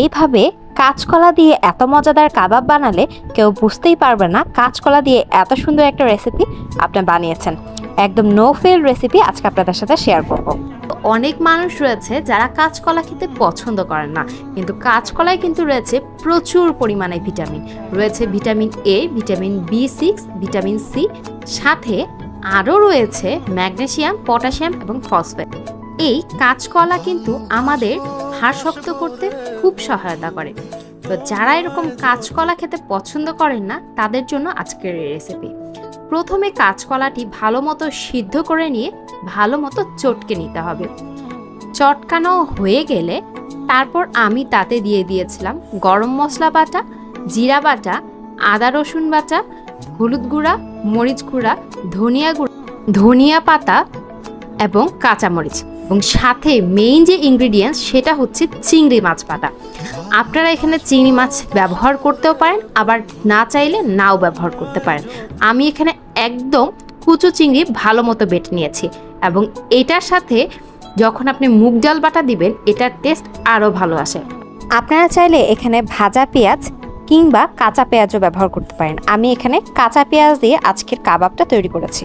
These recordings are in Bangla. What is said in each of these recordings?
এইভাবে কাঁচকলা দিয়ে এত মজাদার কাবাব বানালে কেউ বুঝতেই পারবে না কাঁচকলা দিয়ে এত সুন্দর একটা রেসিপি আপনি বানিয়েছেন। একদম নো ফেল রেসিপি আজকে আপনাদের সাথে শেয়ার করব। অনেক মানুষ রয়েছে যারা কাঁচকলা খেতে পছন্দ করেন না, কিন্তু কাঁচকলায় কিন্তু রয়েছে প্রচুর পরিমাণে ভিটামিন রয়েছে vitamin A vitamin B six vitamin C সাথে আরও রয়েছে ম্যাগনেসিয়াম পটাশিয়াম এবং ফসফেট এই কাঁচকলা কিন্তু আমাদের হাড় শক্ত করতে খুব সহায়তা করে। তো যারা এরকম কাঁচকলা খেতে পছন্দ করেন না, তাদের জন্য আজকের রেসিপি প্রথমে কাঁচকলাটি ভালো মতো সিদ্ধ করে নিয়ে ভালো মতো চটকে নিতে হবে। চটকানো হয়ে গেলে তারপর আমি তাতে দিয়ে দিয়েছিলাম গরম মশলা বাটা, জিরা বাটা, আদা রসুন বাটা, হলুদ গুঁড়া, মরিচ গুঁড়া, ধনিয়া গুঁড়া, ধনিয়া পাতা এবং কাঁচামরিচ। এবং সাথে মেইন যে ইনগ্রিডিয়েন্টস সেটা হচ্ছে চিংড়ি মাছ বাটা। আপনারা এখানে চিংড়ি মাছ ব্যবহার করতেও পারেন, আবার না চাইলে নাও ব্যবহার করতে পারেন। আমি এখানে একদম কুচো চিংড়ি ভালো মতো বেটে নিয়েছি এবং এটার সাথে যখন আপনি মুগ ডাল বাটা দিবেন, এটার টেস্ট আরও ভালো আসে। আপনারা চাইলে এখানে ভাজা পেঁয়াজ কিংবা কাঁচা পেঁয়াজও ব্যবহার করতে পারেন। আমি এখানে কাঁচা পেঁয়াজ দিয়ে আজকের কাবাবটা তৈরি করেছি।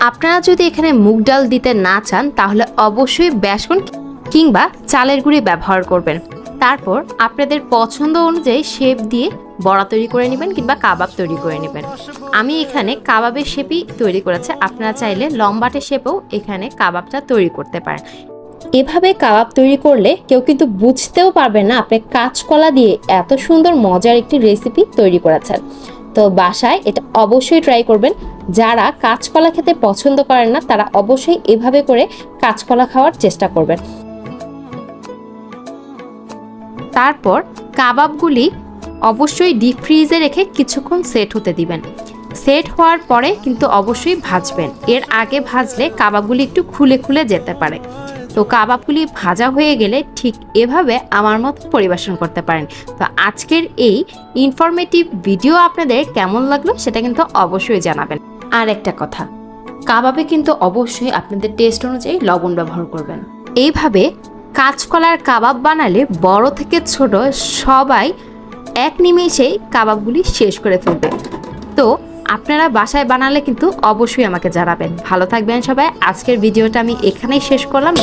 আপনারা যদি এখানে মুগ ডাল দিতে না চান, তাহলে অবশ্যই বেসন কিংবা চালের গুঁড়ি ব্যবহার করবেন। তারপর আপনাদের পছন্দ অনুযায়ী শেপ দিয়ে বড়া তৈরি করে নেবেন কিংবা কাবাব তৈরি করে নেবেন। আমি এখানে কাবাবের শেপই তৈরি করেছে। আপনারা চাইলে লম্বাটে শেপেও এখানে কাবাবটা তৈরি করতে পারেন। এভাবে কাবাব তৈরি করলে কেউ কিন্তু বুঝতেও পারবে না আপনি কাঁচকলা দিয়ে এত সুন্দর মজার একটি রেসিপি তৈরি করেছেন। তো বাসায় এটা অবশ্যই ট্রাই করবেন। যারা কাঁচকলা খেতে পছন্দ করেন না, তারা অবশ্যই এভাবে করে কাঁচকলা খাওয়ার চেষ্টা করবেন। তারপর কাবাবগুলি অবশ্যই ডিপ ফ্রিজে রেখে কিছুক্ষণ সেট হতে দিবেন। সেট হওয়ার পরে কিন্তু অবশ্যই ভাজবেন। এর আগে ভাজলে কাবাবগুলি একটু খুলে খুলে যেতে পারে। তো কাবাবগুলি ভাজা হয়ে গেলে ঠিক এভাবে আমার মতো পরিবেশন করতে পারেন। তো আজকের এই ইনফরমেটিভ ভিডিও আপনাদের কেমন লাগল সেটা কিন্তু অবশ্যই জানাবেন। আর একটা কথা, কাবাবে কিন্তু অবশ্যই আপনাদের টেস্ট অনুযায়ী লবণ ব্যবহার করবেন। এইভাবে কাঁচকলার কাবাব বানালে বড় থেকে ছোট সবাই এক নিমেষেই কাবাবগুলি শেষ করে ফেলবে। তো আপনারা বাসায় বানালে কিন্তু অবশ্যই আমাকে জানাবেন। ভালো থাকবেন সবাই। আজকের ভিডিওটা আমি এখানেই শেষ করলাম।